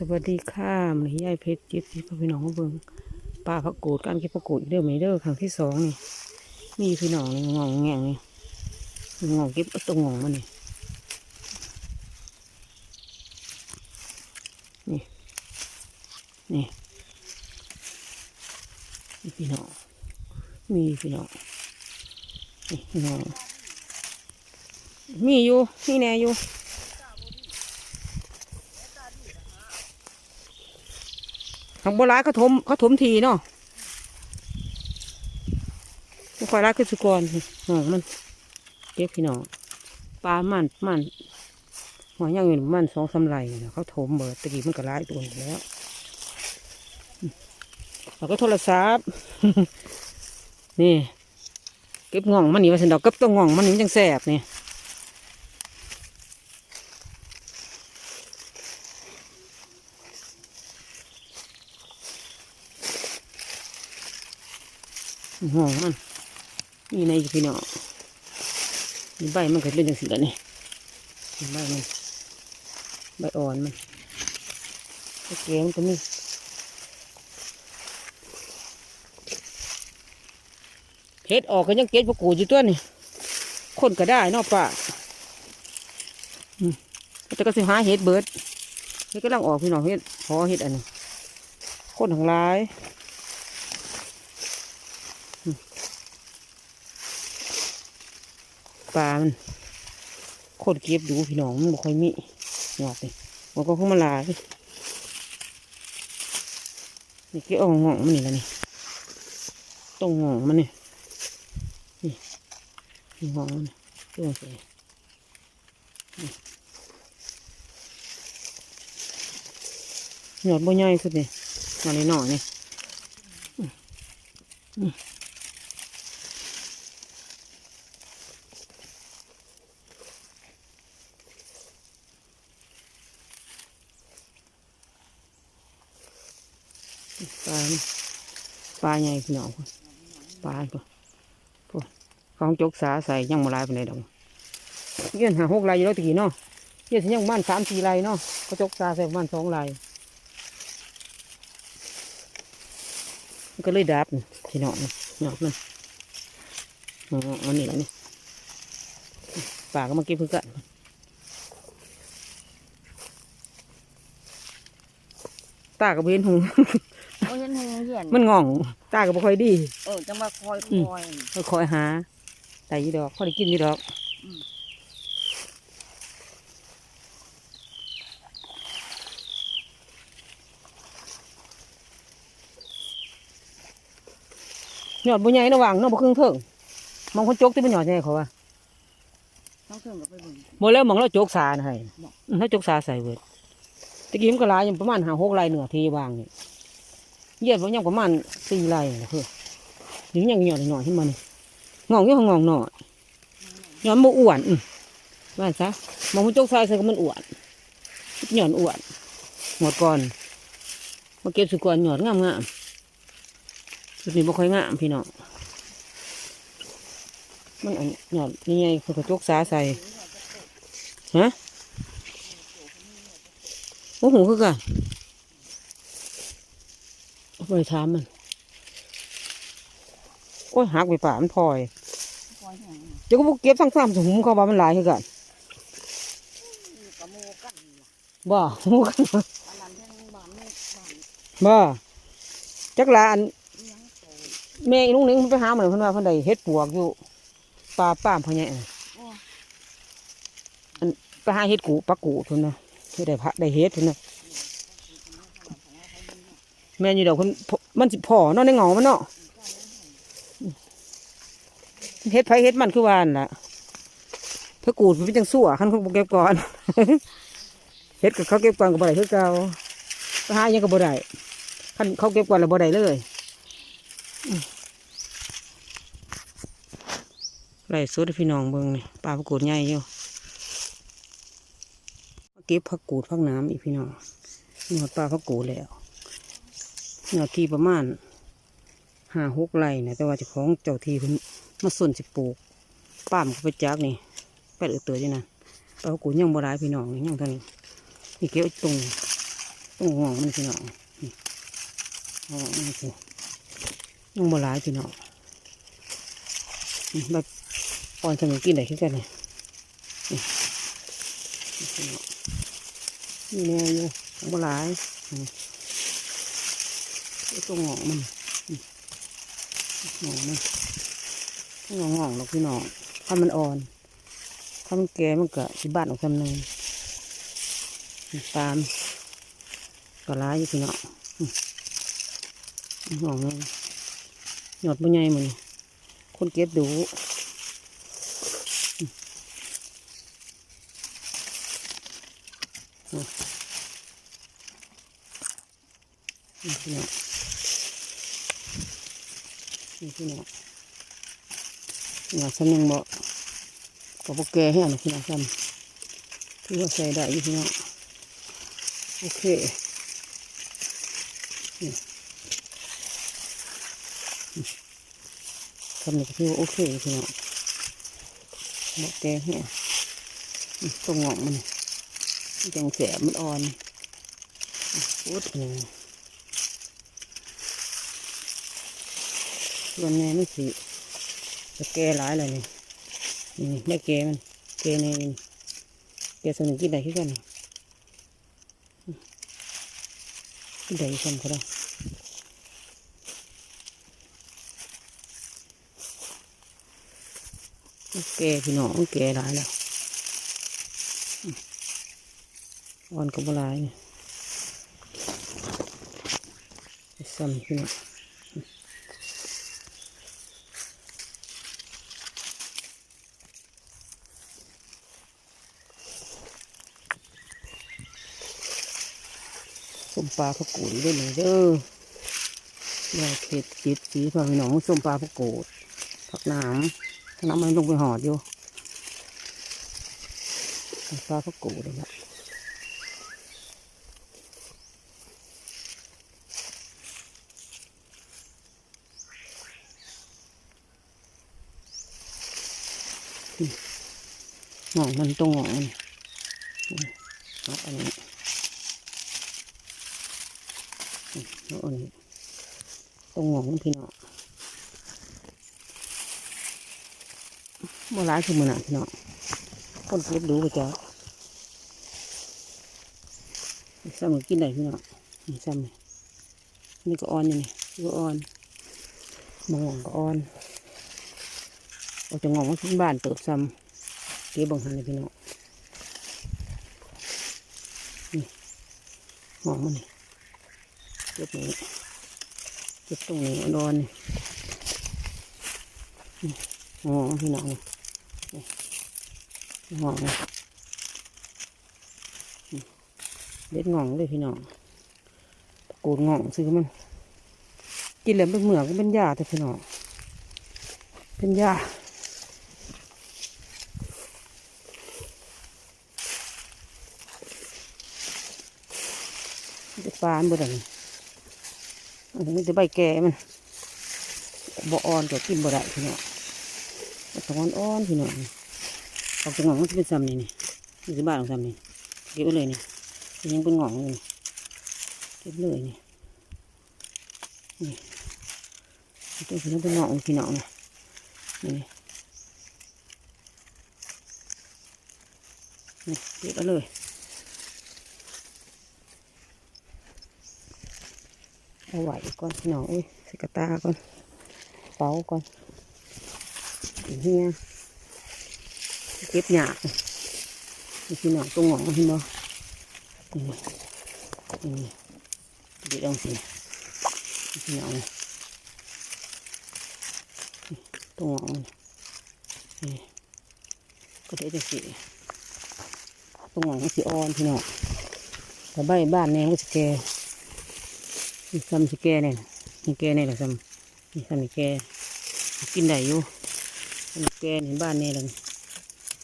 สวัสดีค่ะมันยายเพชรจิตที่พี่น้องมาเบิ่งป่าพักกูดการเก็บพักกูดเด้อไหมเด้อครั้งที่สองนี่ มีพี่น้องนี่งองแงงนี่งองเก็บเอาตรงงองมันนี่นี่นี่นี่พี่น้องมีพี่น้องนี่พี่น้องมีอยู่มีแน่อยู่ ทางโบราณเขาถมเขาถมทีเนาะไม่ค่อยรักขึ้นสุกรหองมันเก็บพี่น้องปลามันมันหัวย่างเงินมันสองสำไรเนี่ยเขาถมเบิดตะกี้มันก็ร้ายตัวอยู่แล้วอืมแล้วก็โทรศัพท์นี่ เก็บง่องมันนี่ว่าสันดอกเก็บตัวง่องมันนี่มันจังแสบนี่ หองมันมีในพี่น้องมีใบมันก็เป็นอย่างสิแล้วนี่ใบมันใบอ่อนมันโอเคมันก็มีเพชรออกก็ยังเก็บพวกกูอยู่ตัวนี่คนก็ได้นอกป่าแต่ก็สิหาเห็ดเบิร์ดเห็ดก็ลังออกพี่น้องเห็ดพอเห็ดอันนี้คนทั้งหลาย ปลามันโคตรเก็บดูพี่น้องมันบ่ค่อยมีหยอดเลยมันก็คงมาลายนี่เก็บเอาห่องมันนี่ละนี่ต้องห่องมันนี่นี่นี่ห่องมันเรื่องใส่หยอดบ่ใหญ่สุดนี่มาเลยหน่อยนี่อืมอืม ปลานี่ป ลาใหญ่พี่น้องปลาพุ่นพุ่นของจกสาใส่ยังมาลายไปไหนดดอกเยื่นหาหกลายอยู่แล้วตะกี้เนาะเยื่นยังมันสามสี่ลายเนาะก็จกสาใส่มันสองลายก็เลยดับพี่น้องนี่หยอกมันอ๋ออันนี้แหละนี่ปลาก็มาก็บเพื่อกันตากับเบนหู อ้ยเห็นหงเหี้ยนมันง่อง ตาก็บ่ค่อยดี เออจังว่าคอยอืมคอยค่อยคอยหาแต่ยี่ดอกพอได้กินยี่ดอกอืมหยอดบุญใหญ่ระหว่างเน้องบุครึ่งเถิงมองคนจกที่มันหยอดใหญ่เขาว่าน้องเพิ่งก็ไปเบิ่งหมดแล้วมองแล้วจกสานะให้บอกอืมถ้าจกสาใส่เบิดตะกี้มันก็หลายอยู่ประมาณหาหกลายเหนือทีวางนี่ เยี่ยมยังประมาณสี่ลายนะเพื่อนี่ยังหยอดหน่อยขึ้นมานี่งองอยังงองหน่อยหยอดมันอ้วนอืมว่าซะมองคนจกสาใส่ก็มันอ้วนหยอดอ้วนหมดก่อนมาเก็บสุกรหยอดงามงามๆสุดนี้บ่ค่อยงามพี่น้องมันอันหยอดนี่ไงคือกระจกสาใส่ฮะโอ้โหคือกันเอา ไปถามมันโอ้ยหักไปป่ามันพลอยคอยแห้งเดี๋ยวก็บ่เก็บทั้งสามถุงเขาว่ามันหลายคือกันอยู่กับโมกันล่ะบ่หมูกันอันนั้นแห้งบ้านแม่บ้านบ่จักหลาอันอิหยังโตแม่อีลุงหนึงเพิ่นไปหามันเพิ่นว่าเพิ่นได้เฮ็ดปวกอยู่ป่าป้ามพ่อใหญ่อะโอ้ไปหาเฮ็ดกูปักกูเพิ่นนะเฮ็ดได้พระได้เฮ็ดเพิ่นนะ แม่นอยู่ดอกเพิ่นมันสิพ่อเนาะในเหงามันเนาะเฮ็ดไผเฮ็ดมันคือวานล่ะเพื่อกูดมันเป็นจังสั่วคันเขาเก็บก่อนเฮ็ดกับเขาเก็บก่อนก็บ่ได้คือเก่าหายังก็บ่ได้คันเขาเก็บก่อนแล้วบ่ได้เลยไล่สุดพี่น้องเบิ่งนี่ปลาพระกูดใหญ่อยู่เก็บผักกูดผักน้ำอีกพี่น้องนี่หอดปลาผักกูดแล้ว เนื้อที่ประมาณห้าหกไร่นะแต่ว่าเจ้าของเจ้าที่เพิ่นมาส่วนสิปลูกป้ามก็ไปจักนี่แปดเอือเตือจีนะปลาผักกูยังบ่ได้พี่น้องนี่ยังเท่านี้นี่เก็บไว้ตรงต้องงองมันพี่น้องนี่องมันสิน้องบัวลายพี่น้องนี่แบบอ่อนสมุนกินได้ขึ้นกันเนี่ยนี่นี่พี่น้องนี่แน่อยู่น้องบัวลายนี่ไอ้ ตัวงองมันนี่งองมันงองงองๆหรอกพี่น้องถ้ามันอ่อนถ้ามันแก่มันก็สิบ้านออกจำเนินนี่ตามก็ร้ายอยู่พี่เนอืมห่องเลยหยอดบุญใหญ่หมือนคนเก็บดูอืมอืมนี่ พี่เนาะนี่พี่เนาะหยอดสนึงบ่กับพวกแกให้อันนี้พี่เนาะซ้ำที่ว่าใส่ได้อยู่พี่เนาะโอเคทำหนึ่งที่ว่าโอเคพี่น้องบอกแกเนี่ยตรงหงอกมันมันจังแสบมันอ่อนพุดหนึ่ง ส่วนแม่ไม่สิจะแก่หลายเลยนี่นี่ได้แกมันแกในนี่แกส่วนหนึ่งกินได้ขึ้นกันกินได้ขึ้นก็ได้แก่พี่น้องแก่หลายแล้วอ่อนกับบัวลายนี่ยไปซ้ำพี่น้องอืมส้ม ปลาพะกูดด้วยหน่อยเด้อลายเข็ดจิบสีพาพี่น้องส้มปลาพะกูดผักหนามน้ำมันลงไปหอดอยู่ปลาพะกูเลยละหงอกมันตรงหงอกมันเอาอันนี้นี่เอาอันนี้ตรงหงอกมัน พี่น้องโบราณคือมันอะพี่น้องคนเก็บดูไปจ้ะซ้ำมือกินได้พี่น้องนี่ซ้ำนี่นี่ก็อ่อนอยู่นี่นี่ก็อ่อนมะม่วงก็อ่อนเราจะงอกมาขึ้นบ้านเติบซ้ำเก็บบังหันเลยพี่น้องนี่งอกมันนี่เก็บนี้ เก็บตรงนี้อ่อนนี่นี่งอพี่น้องนี่งอเด็ดงองเลยพี่น้องโกดงองซื้อมัน กินแล้วเป็นเหมือกเป็นยาแต่พี่น้องเป็นยาจะปานบ่ได้ นี่อันจะใบแก่มันบ่อ่อนก็กินบ่ได้พี่น้องต้องอ่อนๆพี่น้องออกจากหงองมันจะเป็นซ้ำนี่นี่นี่คือบ้านของซ้ำนี่เก็บไว้เลยนี่ยังเป็นหงองอยู่นี่เก็บเลยนี่นี่ตัวพี่น้องเป็นหงองพี่น้องนะนี่นี่เก็บไว้เลยเอา ไหวก่อนพี่น้องเอ้ยสกตาก่อนเป่าก่อนเฮียเก็บหยาบนี่พี่น้องตรงหงองเห็นบ่นี่นี่ด็ดเองสินี่พี่น้องนี่ตรงหงองนี่ก็เด็ดจังสิตรงหงองมันสิอ่อนพี่น้องแต่ใบบ้านแนงก็สิแก่ ซ้ำสิแก่เนี่ยนี่แก่เนี่ยแหละซ้ำนี่ซ้ำนี่แก่กินได้อยู่นี่แก่นี่บ้านเนี่ยเลย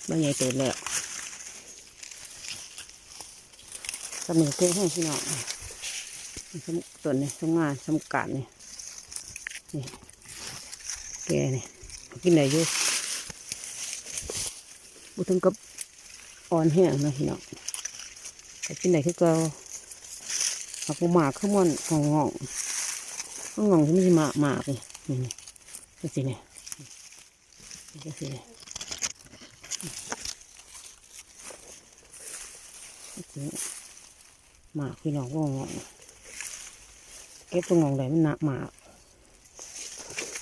บ้านใหญ่เติบแล้วสมุนเกลือให้พี่น้องนี่สมุนต้นนี่สมงานสมกาดนี่นี่แกเนี่ยกินได้อยู่บุถึงกับอ่อนแห้งนะพี่น้องกินได้คือเก่า หักปูหมากขึ้นมันงองงองงองที่ม่หมากหมากเลยนี่นี่สิเนี่ยนี่สิเนี่ยหมากพี่น้องงองงองเก็บตรงงองไหนมันหนักหมาก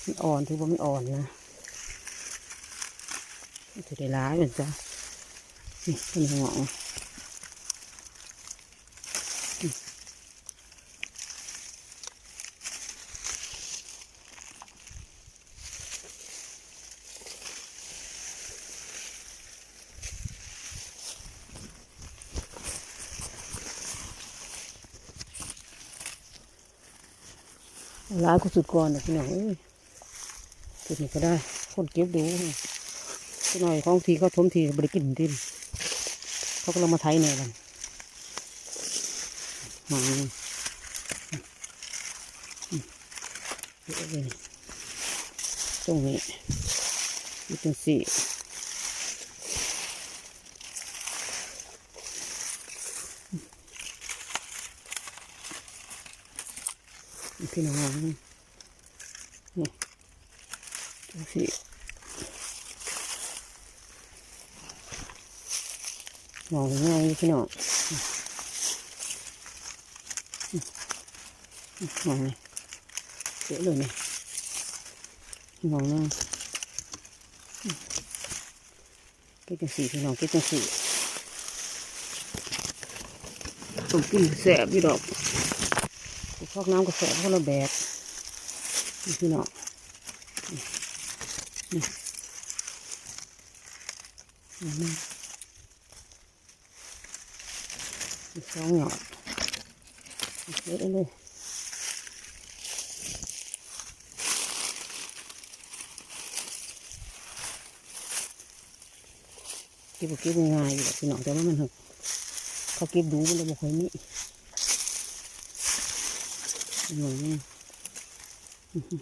มันอ่อนถือว่ามันอ่อนนะถือได้ร้ายเหมือนจ้ะนี่เป็นงองายก็สุดก่อนนะพี่น้องเอ้ยสุดนี้ก็ได้ คนเก็บดูพี่หน่อยของทีเขาทมทีบริกินทีเขาก็เรามาไทยเนี่ยกันมาเนี่ยอืมเยอะเลยตรงนี้นี่เป็นสี่ พี่น้องนี่จังสี่มองง่ายพี่น้องมองนี่เยอะเลยนี่มองนั่งเก็บจังสี่พี่น้องเก็บจังสี่ต้มกินแสบพี่ดอก พอกน้ำกระแสพวกเราแบบนี่พี่น้องนี่นี่สองหยอดเยอะเลยเก็บเก็บง่ายอยู่แบบพี่น้องแต่ว่ามันหกเขาเก็บดูมันเลยบอกเคยมี หน่อยนี่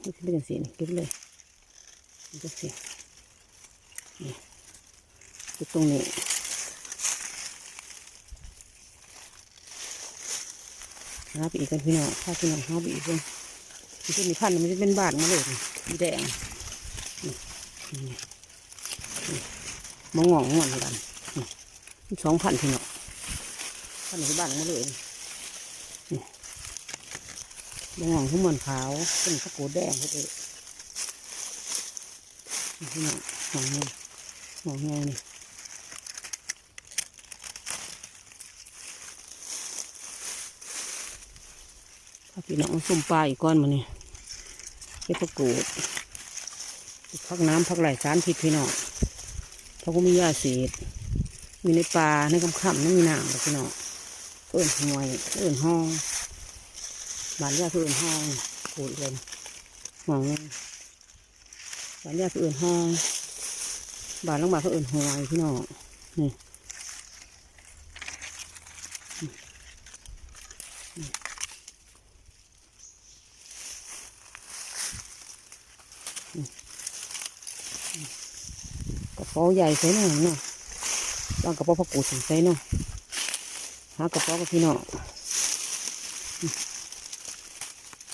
ก็เป็นจังสีนี่เก็บเลยจังสีนี่เก็บตรงนี้หาไปอีกกันพี่น้องพาพี่น้องหาไปอีกกันมันจะมีพันธุ์มันจะเป็นบาทมาเลยสีแดงมองงองงอนกันสองพันพี่น้องพันธุ์ที่บ้านมาเลย มองหุ่มันขาวเป็นตะโกแดงเขาเลยนี่นะมองไงมองไงนี่ถ้าพี่น้องส้มปลาอีกก้อนมาเนี่ยเป็นตะโกดพักน้ำพักไหลสารพิษพี่น้องเขาก็มียาเสีดมีในปลาในคำคำนั่นมีน้ำพี่น้องเอิ่นหวยเอิ่นห้อง บานยาคืออื่นห้องโูดเลยมองบานยาคืออื่นห้องบานลงบานคืออื่นหวยพี่น้องนี่กระเป๋าใหญ่ใส่ไหน่อยเนาะบางกระเป๋าพักกูดใส่เนาะหากระเป๋ากับพี่น้อง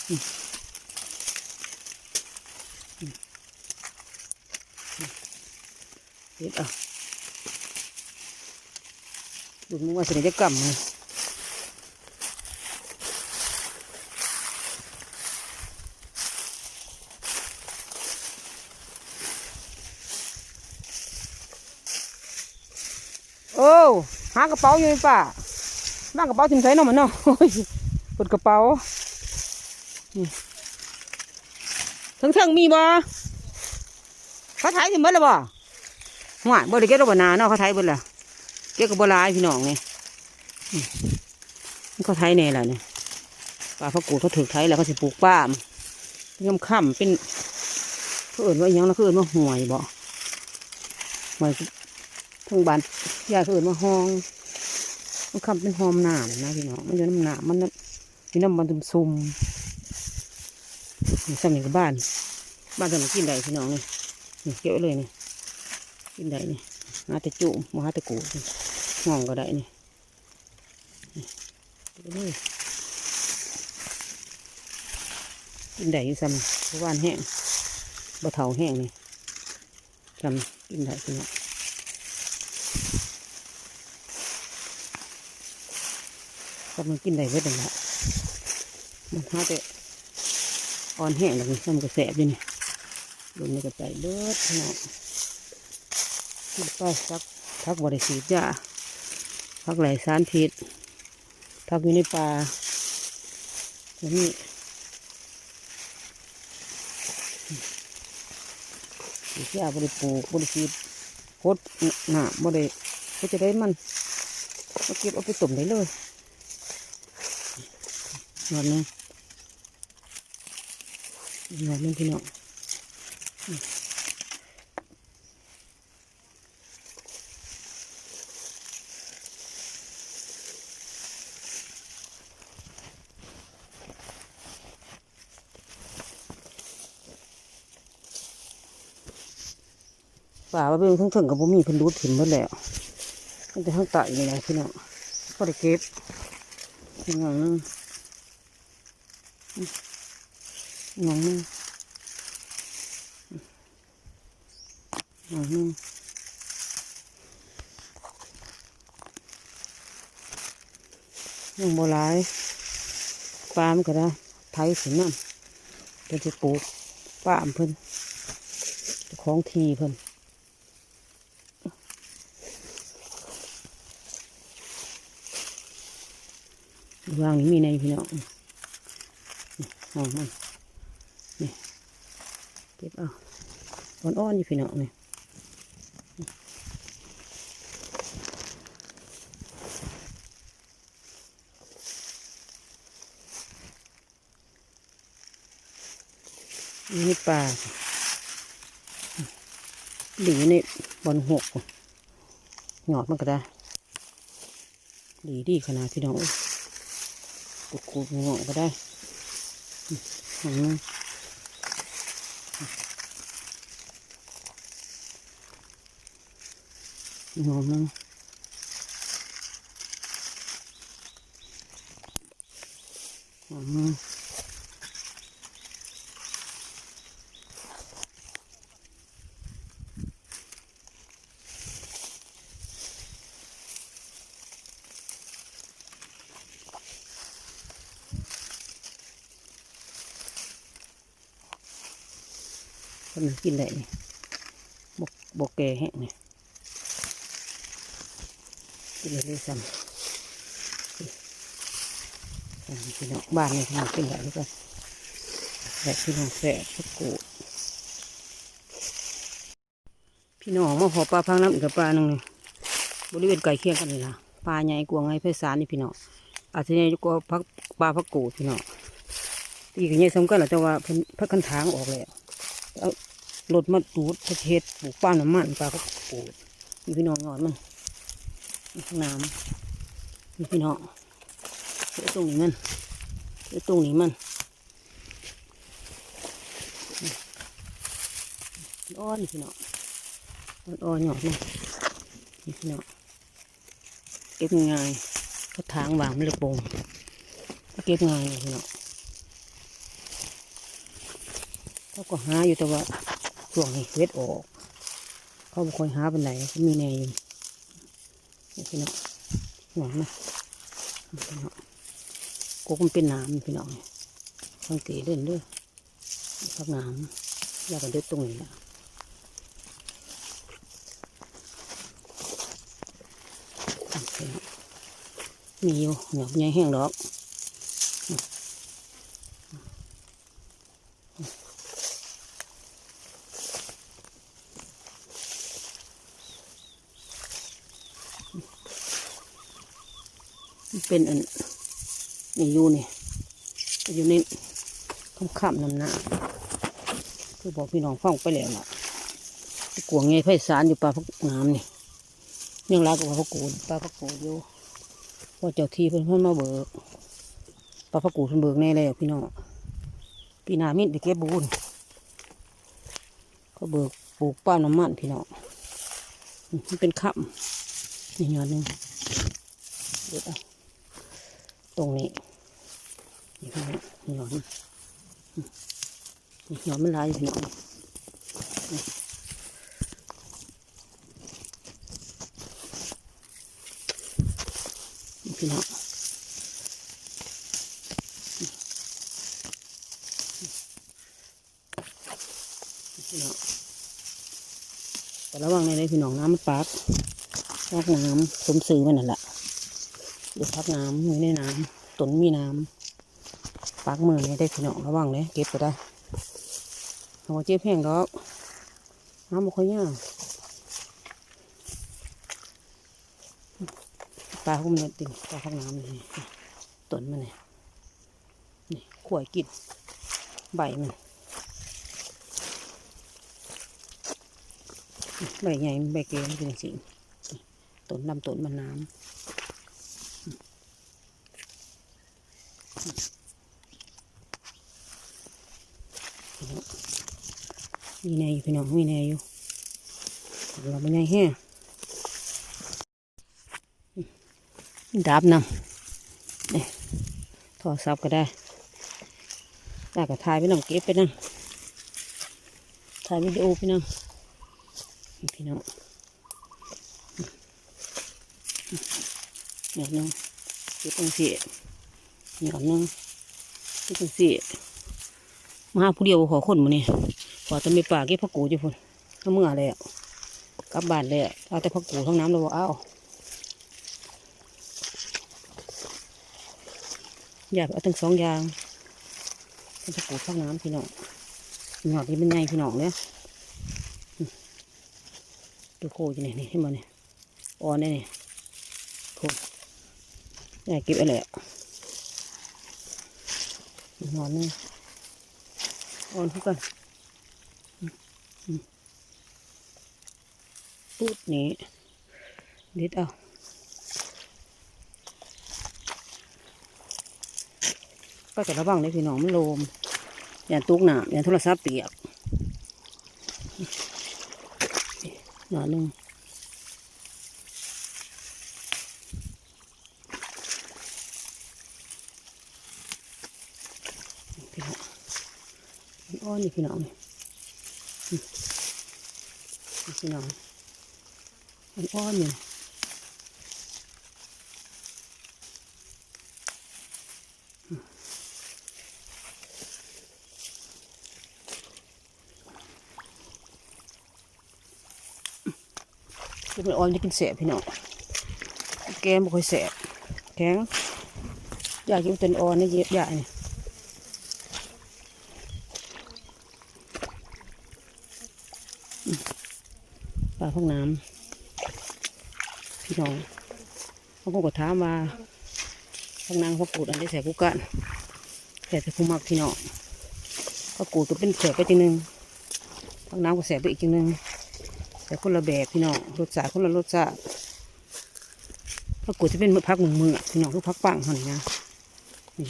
เด็ดอะดูมึงว่าสิจะกำเลยโอ้หากระเป๋าอยู่ป่าบ้างกระเป๋าถิ่มใส่เนาะมันเนาะโอ้ยเปิดกระเป๋า นี่ทั้งมีบ่เขาถ่ายถิ่มเบิดแล้วบ่หวานบ่ได้เก็บดอกบานาเนาะเขาไทยเบิดละเก็บกับบัวลายพี่น้องนี่อืมมันเขาไทยแน่ละเนี่ยปลาพระกูดเขาถือไทยแล้วเขาสิปลูกป้ามเป็นค่ำเป็นเขาเอื่นว่ายังนะเขาเอื่นว่าห่วยบ่ห่วยทั้งบานยายเขาเอื่นว่าห้องมันค่ำเป็นหอมหนามนะพี่น้องมันอยู่น้ำหนามมันน้ำมีน้ำมันตุ่มซุ่ม นี่ซ้ำนี่กับบ้าน บ้านทำกินได้พี่น้องนี่นี่เก็บไว้เลยนี่กินได้นี่หาต่จุ่มมาหาต่กูนี่งองก็ได้นี่เอาไปเลยกินได้อยู่ซ้ำเพราะว่านแห้งบ่เถาแห้งนี่ซ้ำกินได้พี่น้องก็มันกินได้เบิดนั่นละมันหาแต่ อ่อนแห้งแล้วนี่ซ้ำก็แสบอยู่นี่ลงในกระใจเบิดพี่น้องกินไปสักพักบริสีจ้าพักไหลสารพิษพักอยู่ในป่าแล้วนี่สีเสียบริปูบริสีโคตรหนาบริก็จะได้มันมาเก็บเอาไปต้มได้เลยนวดหนึง หนวดหนึงพี่น้องป่าว่าเป็นทั้งถึงกับผมมีพิ่นดูดถิ่มหมดแล้วตั้งแต่ทั้งไตนี่นะพี่น้องก็ได้เก็บหนังนึง หนังนึงหนังนึงยังโบหลายปลามันก็ได้ไทยสินั่นเป็นจะปลูกป้ามเพิ่นของทีเพิ่นวางนี่มีในพี่น้องนี่ห้องมัน ก็บเอาอ่อนๆอยู่พี่น้องนี่นี่ปลาหลีนี่บนหกหยอดมันก็ได้ดีดีขนาดพี่น้องเอ้ยกูกูงอกก็ได้อืม งอกนึงอืมคนมันกินได้นี่บ กบกแก่แห้งนี่กินได้เลยซ้ำพี่น้องบ้านนี่พี่น้องกินได้ด้กันแต่พี่น้องแสบพักกูดพี่น้องมาขอปลาพังน้ำอีกกับปลาหนึ่งบริเวณไก่เคียงกันเลยนะปลาใหญ่กว่าไงไพศาลนี่พี่น้องอาจจะใหญ่กว่าพักปลาพักกูดพี่น้องตีกันใหญ่สำคัญแหละแต่ว่าพันพักกันทางออกแล้วเอารถมาดูดประเทศปลูกป้าน้ำมันปลาพักกูดพี่น้องงอดมัน นี่ข้างน้ำนี่พี่น้องเดี๋ยวตรงนี้มันเดี๋ยวตรงนี้มันอ่อนพี่น้องอ่อนๆหยอดมันนี่พี่น้องเก็บง่ายก็ทางวางไม่เลยโป่งเก็บง่ายพี่น้องเขาก็หาอยู่แต่ว่าช่วงนี้เวทออก เขาบ่ค่อยหาเป็นไหนมีแน่อยู่ พี่น้องหวังนะพี่น้องกูคงเป็นน้ำพี่น้องสังเกตเล่นด้วยพักน้ำอยากกันเด็ดตรงนี้นะนี่พี่น้องมีอยู่หยอกใหญ่แห้งดอก เป็นอันนี่อยู่นี่อยู่นี่คำข้ามน้ำหน้าคือบอกพี่น้องฟังไปแล้วล่ะกวงไงไพศาลอยู่ปลาพักน้ำนี่ยังรักกับปลาพักกูดปลาพักกูดอยู่พอเจ้าทีเพิ่นเพิ่นมาเบิกปลาพักกูดเพิ่นเบิกแน่แล้วพี่น้องปีหนามิดไปเก็บบุญเขาเบิกปลูกป้าน้ำมันพี่น้องมันเป็นข้ามนี่ยอดนึงเด็ดเอา ตรงนี้นี่พี่น้องนี่หนอนนี่หนอนมันลายอยู่พี่น้องนี่นี่พี่น้องนี่พี่น้องแต่ระวังในเลยพี่น้องน้ำมันปากปากน้ำสมซื้อมันนั่นแหละ ดี๋ยวพักน้ำอยู่ในน้ำต้นมีน้ำปากมือนี่ได้พี่น้องระวังเลยเก็บไปได้เอาไว้เจ็บแห้งดอกน้ำบ่ค่อยยากปลาพวกมันติ่งปลาพักน้ำนี่ต้นมันนี่นี่ขวยกินใบมันใบใหญ่ใบเกลียวมันเป็นสิ่งต้นลำต้นมันน้ำ มีแน่อยู่พี่น้องมีแน่อยู่เราไม่แน่แฮ่ดาบนำนี่โทรศัพท์ก็ได้ได้ก็ถ่ายไปน้องเก็บไปนั่งถ่ายวิดีโอไปนั่งพี่น้องหยอดหนึงเก็บตรงสี่หยอดหนึงเก็บตรงสี่มาหาผู้เดียวขอคนมาเนี่ย พอจะมีป่าก็บผักกูอยู่พุ่นถ้าเมื่อเลยอะกลับบ้านเลยอะเอาแต่ผักกูทั้งน้ำเราบอกเอาอยากเอาทั้งสองอย่างทั้งผักกูทั้งน้ำพี่น้องหยอดนี่เป็นไงพี่น้องเนี่ยดูโคอยู่นี่นี่ให้มันเนี่ยอ่อนเนี่ยนี่โคอยากเก็บอะไรอะหยอดนี่อ่อนทุกกัน ปุ๊บนี้เด็ดเอาก็จะระวังเลยพี่น้องมันโลม อย่าตุกหนาอย่าโทรศัพท์เปียกหน่อยหนึงพี่น้องอ้อนนี่พี่น้องนี่อืมนี่พี่น้องมัน อ้อนอยู่คือมันอ่อนจะกินเสียพี่น้องแกมบ่ค่อยเสียแข็งอยากกินเป็นอ่อนนี่เยอะใหญ่ปลาพวกน้ำ พี่น้องเขาก็ถามว่าทางนางพระกูดอันได้ใส่กุกันแต่แต่ผู้มักพี่น้องพระกูดก็เป็นแสบไปทีหนึ่งทางน้ำก็แสบไปอีกทีหนึ่งแต่คนละแบบพี่น้องรสชาติคนละรสชาติพระกูดจะเป็นมือพักมือมือพี่น้องคือพักปังหันนะนี่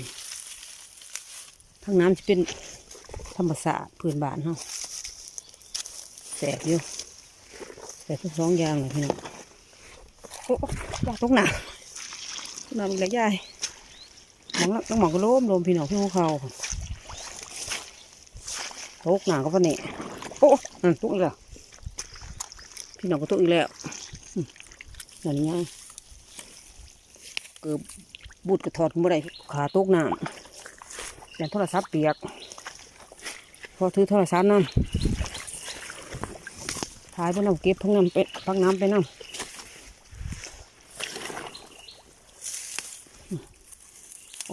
ทางน้ำจะเป็นธรรมศาสตร์พื้นบ้านเฮาแสบอยู่แสบทั้งสองอย่างเลยพี่น้อง ยายตกหนาหนาอีกแล้วยายมองละต้องมองก็ล้มลมพี่น้องพี่หัวเขาตกหนาก็ปะเนี่ยโอ้นั่นตกอีกแล้วพี่น้องก็ตกอีกแล้วอืมนั่นไงเกือบบูดกระถอดเมื่อไรขาตกน้ำแต่โทรศัพท์เปียก พอถือโทรศัพท์นั่นถ่ายไปน้ำเก็บพักน้ำเป็ดพักน้ำไปน้ำ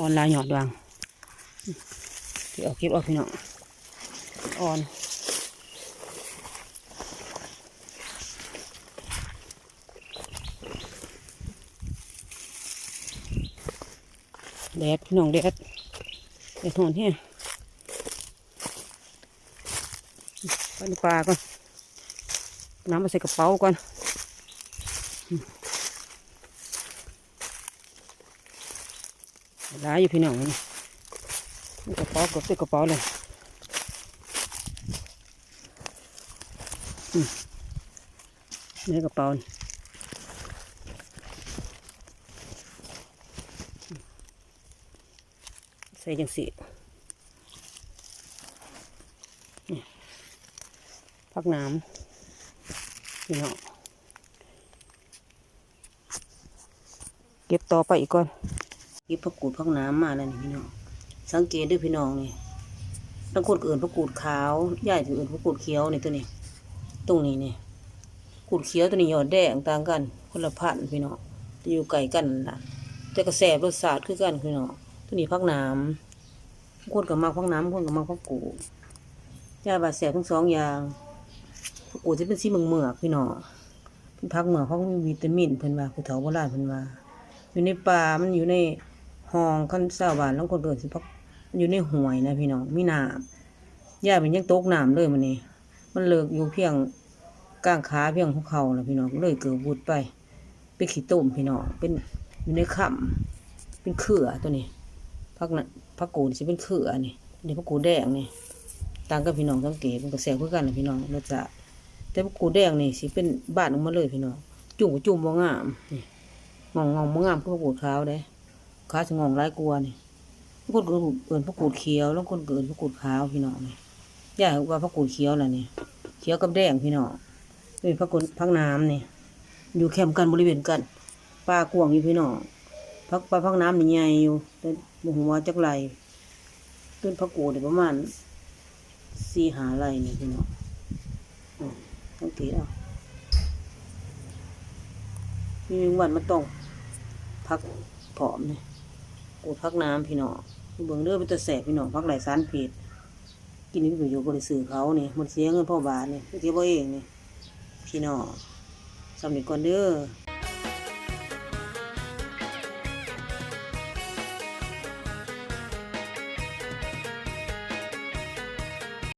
อ่อนลายหยอดวางเดี๋ยวเอาเก็บเอาพี่น้องอ่อนแดดพี่น้องแดดแดดหอนแห้งไปในป่าก่อนน้ำมาใส่กระเป๋าก่อน หลายอยู่พี่น้องนี่กระเป๋ากบเต็กระเป๋าเลยนี่กระเป๋าใส่จังสีพักน้ำพี่น้องเก็บต่อไปอีกก่อน เก็บผักกูดพักน้ำมาแล้วนี่พี่น้อง สังเกตด้วยพี่น้องนี่บางคนก็เอื่นผักกูดขาวย่ายถือเอื่นผักกูดเขียวนี่ตัวนี้ ตรงนี้นี่กูดเขียวตัวนี้ยอดแดงต่างกัน คนละพันธุ์พี่น้องจะอยู่ไกลกันนั่นล่ะกระแสรสชาติคือกันพี่น้องตัวนี้พักน้ำคนก็มักพักน้ำบาคนก็มักพักกูดย่าบาดแสบทั้งสองอย่างผักกูดจะเป็นสีเมืองเมือกพี่น้องเป็นพักเมือกเขาก็มีวิตามินเพิ่นว่าผู้เฒ่าโบราณเพิ่นว่าอยู่ในป่ามันอยู่ใน ห้องคันสาบ้านแล้วคนเกิดสิพักอยู่ในห้วยนะพี่น้องมีน้ำย่าเป็นยังตกน้ำเลยมันนี่มันเลิกอยู่เพียงกลางขาเพียงหัวเข่านะพี่น้องเลยเกิดบุดไปเป็นขี้ตุ่มพี่น้องเป็นอยู่ในค่ำเป็นเขื่อตัวนี้พักนะพักกูดสิเป็นเขื่อนี่นี่พักกูแดงนี่ต่างกับพี่น้องสังเกตมันก็แสบเพื่อกันนะพี่น้องเราติแต่พักกูแดงนี่สิเป็นบ้านออกมาเลยพี่น้องจุ่มก็จุ่มบ่งามนี่งองงองบ่งามคือพักกูดขาวเด้ ขาวจะงองไร้กลัวนี่บางคนก็เกินพักกูดเขียว แล้วคนเกินพักกูดขาวพี่น้องนี่ย่าว่าพักกูดเขียวล่ะนี่เขียวกับแดงพี่น้องเป็นพักกนพักน้ำนี่อยู่แคมป์กันบริเวณกันปลากวางอยู่พี่น้องพักปลาพักน้ำนี่ใหญ่อยู่แต่บุหัวจักไรต้นพักกูดประมาณสี่หาไรนี่พี่น้องอืมต้องตีเอามีวันมาต้องพักผอมเนี่ย กูดพักน้ำพี่น้องเบิ่งเรื่อเป็นตะแสบพี่น้องพักไหลสารผิดกินนี่ประโยชน์บริสื่อเขาเนี่ยมันเสียเงินพ่อบาทเนี่ยเสียบ่เองเนี่ยพี่น้องสำเร็จก่อนเด้อ